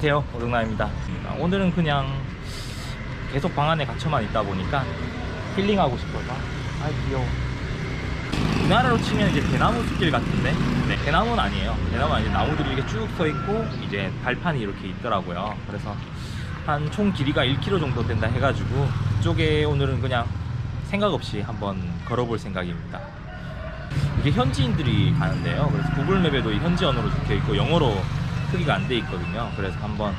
안녕하세요. 오동남입니다. 오늘은 그냥 계속 방 안에 갇혀만 있다 보니까 힐링하고 싶어서. 아 귀여워. 우리나라로 치면 이제 대나무 숲길 같은데? 네, 대나무는 아니에요. 대나무는 아니고 나무들이 이렇게 쭉 서 있고 이제 발판이 이렇게 있더라고요. 그래서 한 총 길이가 1km 정도 된다 해가지고 그쪽에 오늘은 그냥 생각 없이 한번 걸어볼 생각입니다. 이게 현지인들이 가는데요. 그래서 구글맵에도 이 현지 언어로 적혀 있고 영어로 표기가 안 돼 있거든요. 그래서 한번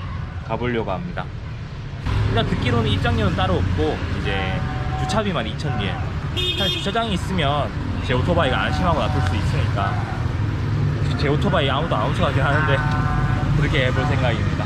가보려고 합니다. 일단 듣기로는 입장료는 따로 없고 이제 주차비만 2,000yen. 사실 주차장이 있으면 제 오토바이가 안심하고 놔둘 수 있으니까 제 오토바이 아무도 안 훔쳐가긴 하는데 그렇게 해볼 생각입니다.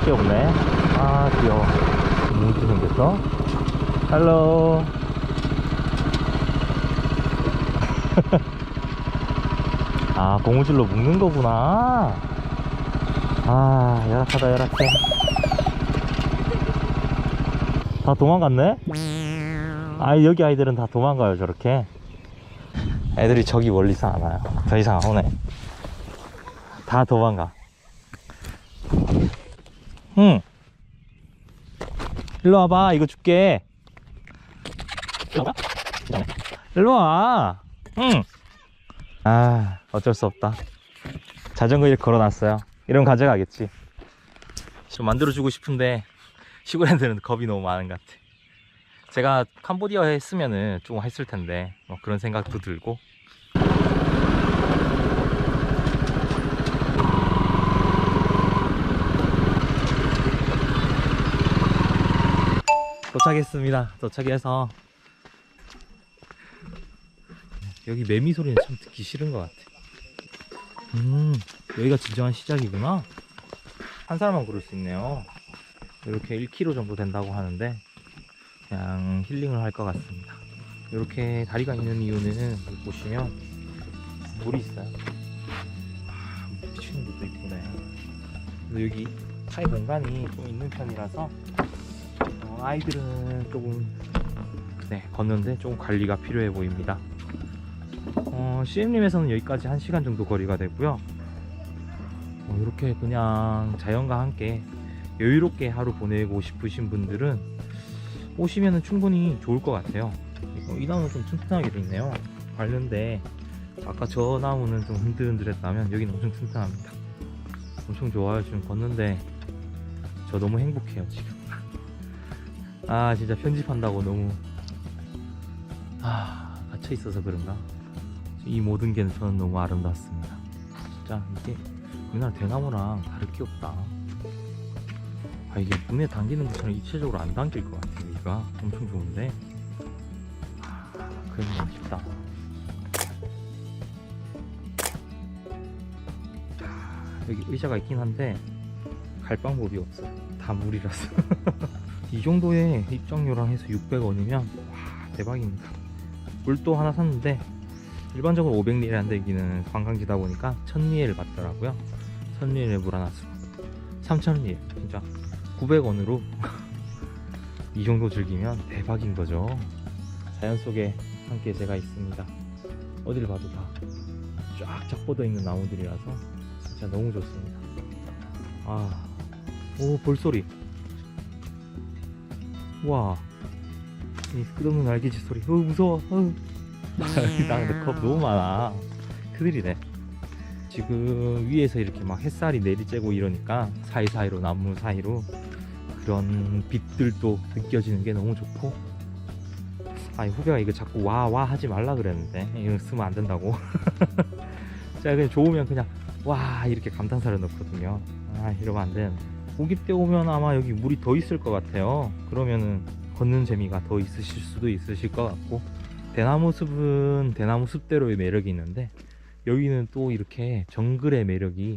아이들밖에 없네. 아 귀여워. 무지 생겼어? 헬로. 아 고무줄로 묶는 거구나. 아 열악하다 열악해. 다 도망갔네? 아 여기 아이들은 다 도망가요 저렇게. 애들이 저기 멀리서 안 와요. 더 이상 안 오네. 다 도망가. 응. 일로 와봐. 이거 줄게. 일로 와. 응. 아, 어쩔 수 없다. 자전거 일 걸어놨어요. 이러면 가져가겠지. 좀 만들어주고 싶은데, 시골 애들은 겁이 너무 많은 것 같아. 제가 캄보디아 했으면은 좀 했을 텐데, 뭐 그런 생각도 들고. 도착했습니다. 도착해서 여기 매미 소리는 참 듣기 싫은 것 같아. 음, 여기가 진정한 시작이구나. 한 사람만 고를 수 있네요. 이렇게 1km 정도 된다고 하는데 그냥 힐링을 할 것 같습니다. 이렇게 다리가 있는 이유는 보시면 물이 있어요. 아, 미치는 것도 이쁘네. 근데 여기 차의 공간이 좀 있는 편이라서 어, 아이들은 조금 네, 걷는데 조금 관리가 필요해 보입니다. 어, CM림에서는 여기까지 1시간 정도 거리가 되고요. 어, 이렇게 그냥 자연과 함께 여유롭게 하루 보내고 싶으신 분들은 오시면 충분히 좋을 것 같아요. 이거, 이 나무는 좀 튼튼하게 돼 있네요. 관련데 아까 저 나무는 좀 흔들흔들했다면 여기는 엄청 튼튼합니다. 엄청 좋아요. 지금 걷는데 저 너무 행복해요 지금. 아 진짜 편집한다고 너무. 아 갇혀 있어서 그런가? 이 모든 게 저는 너무 아름답습니다. 진짜 이게 우리나라 대나무랑 다를 게 없다. 아 이게 눈에 당기는 것처럼 입체적으로 안 당길 것 같아 여기가. 엄청 좋은데. 아게 아쉽다. 아, 여기 의자가 있긴 한데 갈 방법이 없어요. 다 물이라서 이 정도의 입장료랑 해서 600원이면 와 대박입니다. 물도 하나 샀는데 일반적으로 500리엘인데 여기는 관광지다 보니까 1000리엘 받더라고요. 1000리엘에 물 하나 쓰고. 3000리엘 진짜. 900원으로 이 정도 즐기면 대박인 거죠. 자연 속에 함께 제가 있습니다. 어딜 봐도 다 쫙쫙 뻗어 있는 나무들이라서 진짜 너무 좋습니다. 아오 볼소리 와, 이 끝없는 날개짓 소리. 어 무서워. 어. 나 근데 겁 너무 많아. 큰일이네. 지금 위에서 이렇게 막 햇살이 내리쬐고 이러니까 사이사이로 나무 사이로 그런 빛들도 느껴지는 게 너무 좋고. 아, 이 후배가 이거 자꾸 와 와 하지 말라 그랬는데 이거 쓰면 안 된다고. 제가 그냥 좋으면 그냥 와 이렇게 감탄사를 넣거든요. 아 이러면 안 되는데. 고기 때 오면 아마 여기 물이 더 있을 것 같아요. 그러면은 걷는 재미가 더 있으실 수도 있으실 것 같고 대나무 숲은 대나무 숲대로의 매력이 있는데 여기는 또 이렇게 정글의 매력이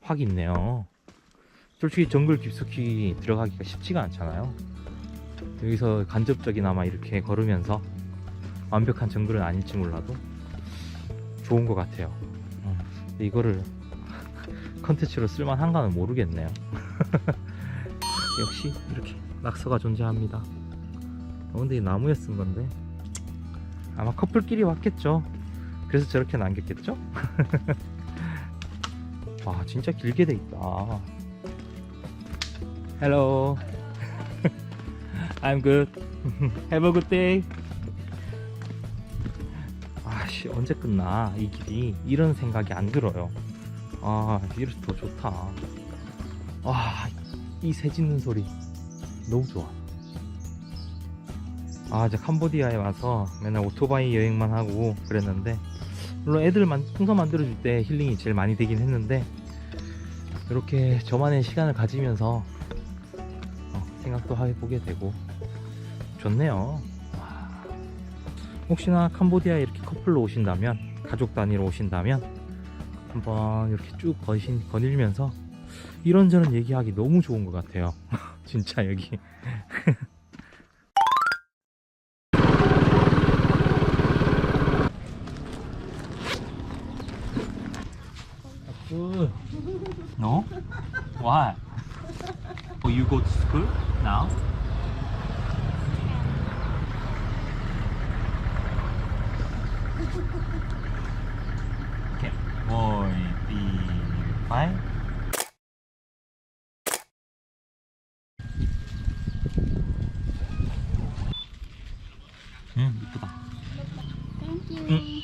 확 있네요. 솔직히 정글 깊숙이 들어가기가 쉽지가 않잖아요. 여기서 간접적이나마 이렇게 걸으면서 완벽한 정글은 아닐지 몰라도 좋은 것 같아요. 근데 이거를 컨텐츠로 쓸만한가는 모르겠네요. 역시 이렇게 낙서가 존재합니다. 어, 근데 이 나무에 쓴 건데 아마 커플끼리 왔겠죠. 그래서 저렇게 남겼겠죠? 와 진짜 길게 돼 있다. Hello. I'm good. Have a good day. 아씨 언제 끝나 이 길이 이런 생각이 안 들어요. 아 이래서 더 좋다. 와 이 새 짖는 소리 너무 좋아. 아 이제 캄보디아에 와서 맨날 오토바이 여행만 하고 그랬는데 물론 애들 만, 풍선 만들어줄 때 힐링이 제일 많이 되긴 했는데 이렇게 저만의 시간을 가지면서 어, 생각도 해보게 되고 좋네요. 와. 혹시나 캄보디아에 이렇게 커플로 오신다면 가족 단위로 오신다면 한번 이렇게 쭉 거신, 거닐면서 이런저런 얘기하기 너무 좋은 것 같아요. 진짜 여기. Oh, you go to school now? 음, 이쁘다. Thank you.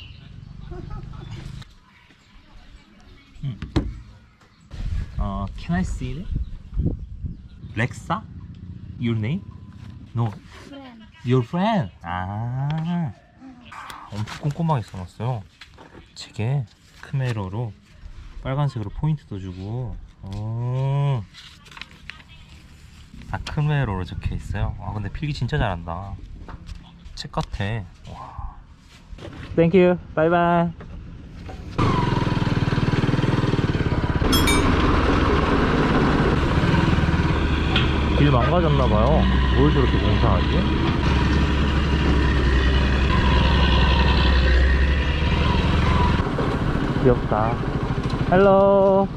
Mm. Uh, can I see it? Lexa? Your name? No, Friend. your friend. 아, 엄청 꼼꼼하게 써놨어요. 책에 크메로로 빨간색으로 포인트도 주고. 오. 아, 크메로로 적혀 있어요. 아, 근데 필기 진짜 잘한다. 책 같아. 와. Thank you. Bye bye. 길 망가졌나봐요. 뭘 저렇게 공사하지? 귀엽다. 헬로.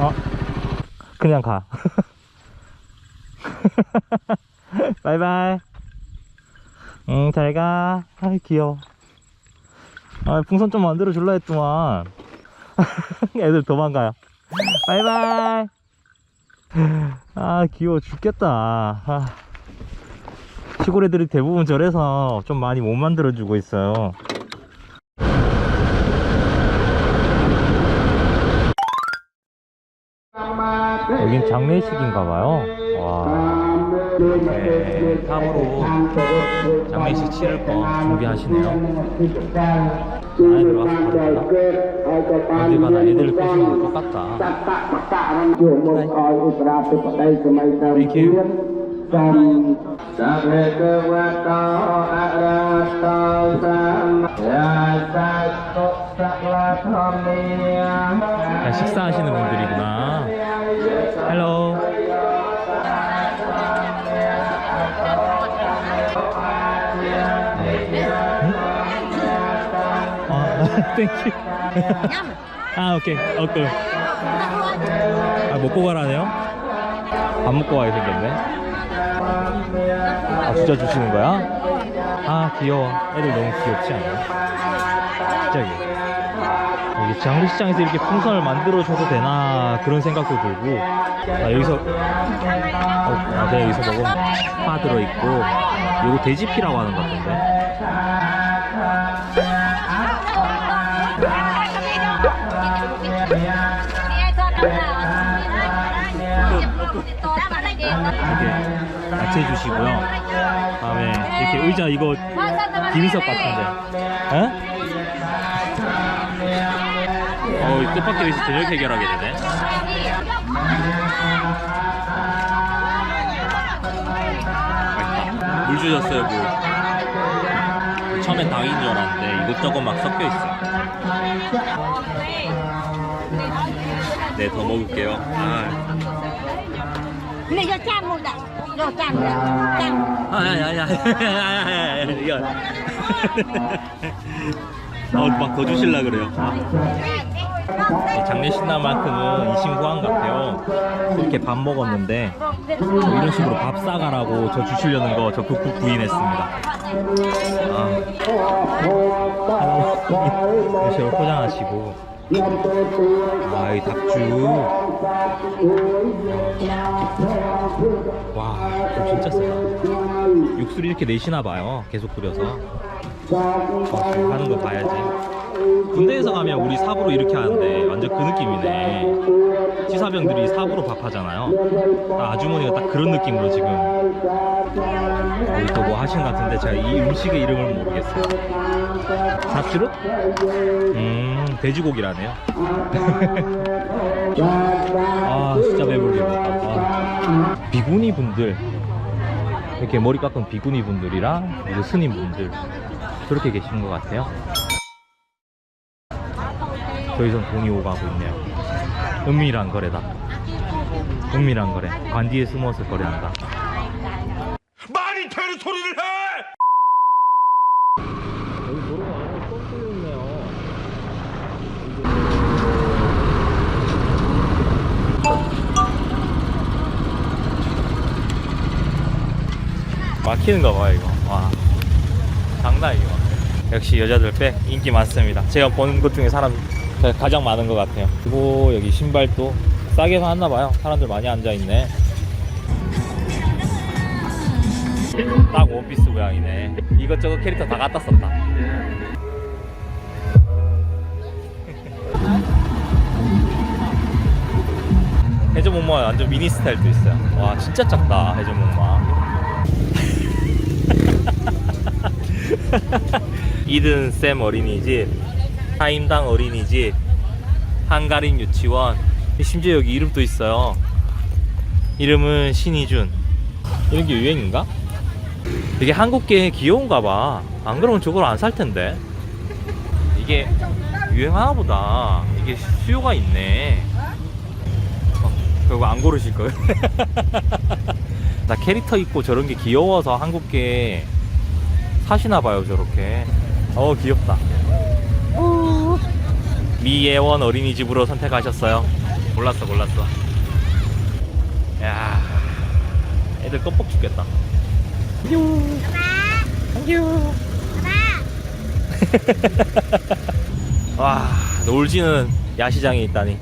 어? 그냥 가. 바이바이. 응, 잘 가. 아이, 귀여워. 아, 풍선 좀 만들어 줄라 했더만. 애들 도망가요. 바이바이. 아 귀여워 죽겠다 아, 시골 애들이 대부분 저래서 좀 많이 못 만들어 주고 있어요 여긴 장례식인가 봐요 와 네, 다음으로 장례식 치를 거 준비하시네요. 안에 들어가서 바로 달라. 어디 가나 애들 꼬시는 거 똑같다. 이렇게 야, 식사하시는 분들이구나. 헬로. 아, 땡큐. 아, 오케이. 오케이. 아, 먹고 가라네요? 밥 먹고 가게 생겼네. 아, 진짜 주시는 거야? 아, 귀여워. 애들 너무 귀엽지 않아? 갑자기. 여기 장례식장에서 이렇게 풍선을 만들어줘도 되나 그런 생각도 들고 아 여기서 어, 아 그냥 여기서 먹으면 파 들어있고 요거 돼지피라고 하는 것 같은데 이렇게 야채 주시고요 다음에 이렇게 의자 이거 김희석 같은데 에? 어, 이 뜻밖의 여기서 저녁 해결하게 되네. 맛있다. 물 주셨어요, 물. 처음엔 닭인 줄 알았는데 이것저것 막 섞여 있어. 네, 더 먹을게요. 아, cha một đại. Rồi cha một đại. Cha. 아, 야, 야, 야, 야, 야, 야, 이거. 어, 막더 주실라 그래요. 이 장례식날만큼은 이신구한 같아요. 이렇게 밥 먹었는데 뭐 이런 식으로 밥 싸가라고 저 주시려는 거 저 극구 부인했습니다. 아, 이런 식으로 포장하시고 아, 이 닭주 와, 이거 진짜 세다. 육수를 이렇게 내시나 봐요. 계속 끓여서. 어, 하는 거 봐야지. 군대에서 가면 우리 삽으로 이렇게 하는데 완전 그 느낌이네. 치사병들이 삽으로 밥하잖아요. 딱 아주머니가 딱 그런 느낌으로 지금 또 뭐 하신 것 같은데 제가 이 음식의 이름을 모르겠어요. 삽주릇? 음, 돼지고기라네요. 아, 진짜 배불리다. 아. 비구니 분들 이렇게 머리 깎은 비구니 분들이랑 스님 분들 저렇게 계시는 것 같아요. 저희선 돈이 오가고 있네요. 은밀한 거래다. 은밀한 거래. 관 뒤에 숨어서 거래한다. 말이 되는 소리를 해! 여기 도로가 완전 뻥 뚫렸네요. 막히는 거 봐요, 이거. 와. 장난이에요. 역시 여자들 백 인기 많습니다. 제가 본것 중에 사람 가장 많은 것 같아요. 그리고 여기 신발도 싸게 사왔나 봐요. 사람들 많이 앉아 있네. 딱 원피스 모양이네. 이것저것 캐릭터 다 갖다 썼다. 해저목마 완전 미니 스타일도 있어요. 와 진짜 작다 해저목마. 이든 쌤 어린이집, 하임당 어린이집, 한가림 유치원. 심지어 여기 이름도 있어요. 이름은 신희준. 이런 게 유행인가? 이게 한국계 귀여운가 봐. 안 그러면 저걸 안 살 텐데. 이게 유행하나 보다. 이게 수요가 있네. 어, 그거 안 고르실 거예요? 나 캐릭터 있고 저런 게 귀여워서 한국계 사시나 봐요, 저렇게. 어, 귀엽다. 미예원 어린이집으로 선택하셨어요. 몰랐어, 몰랐어. 야, 애들 껌뻑 죽겠다. 안녕. 안녕. 와, 놀지는 야시장이 있다니.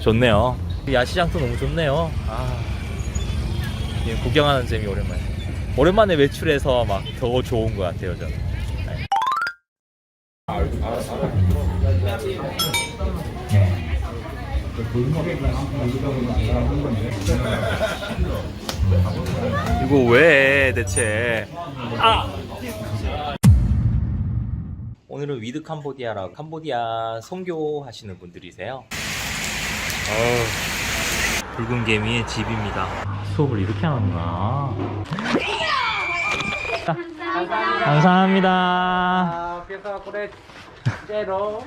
좋네요. 야시장도 너무 좋네요. 아, 예, 구경하는 재미 오랜만에. 오랜만에 외출해서 막 더 좋은 것 같아요, 저는. 이거 왜 대체? 아! 오늘은 위드 캄보디아라고 캄보디아 선교 하시는 분들이세요. 어, 붉은 개미의 집입니다. 수업을 이렇게 하는구나. 감사합니다. 제로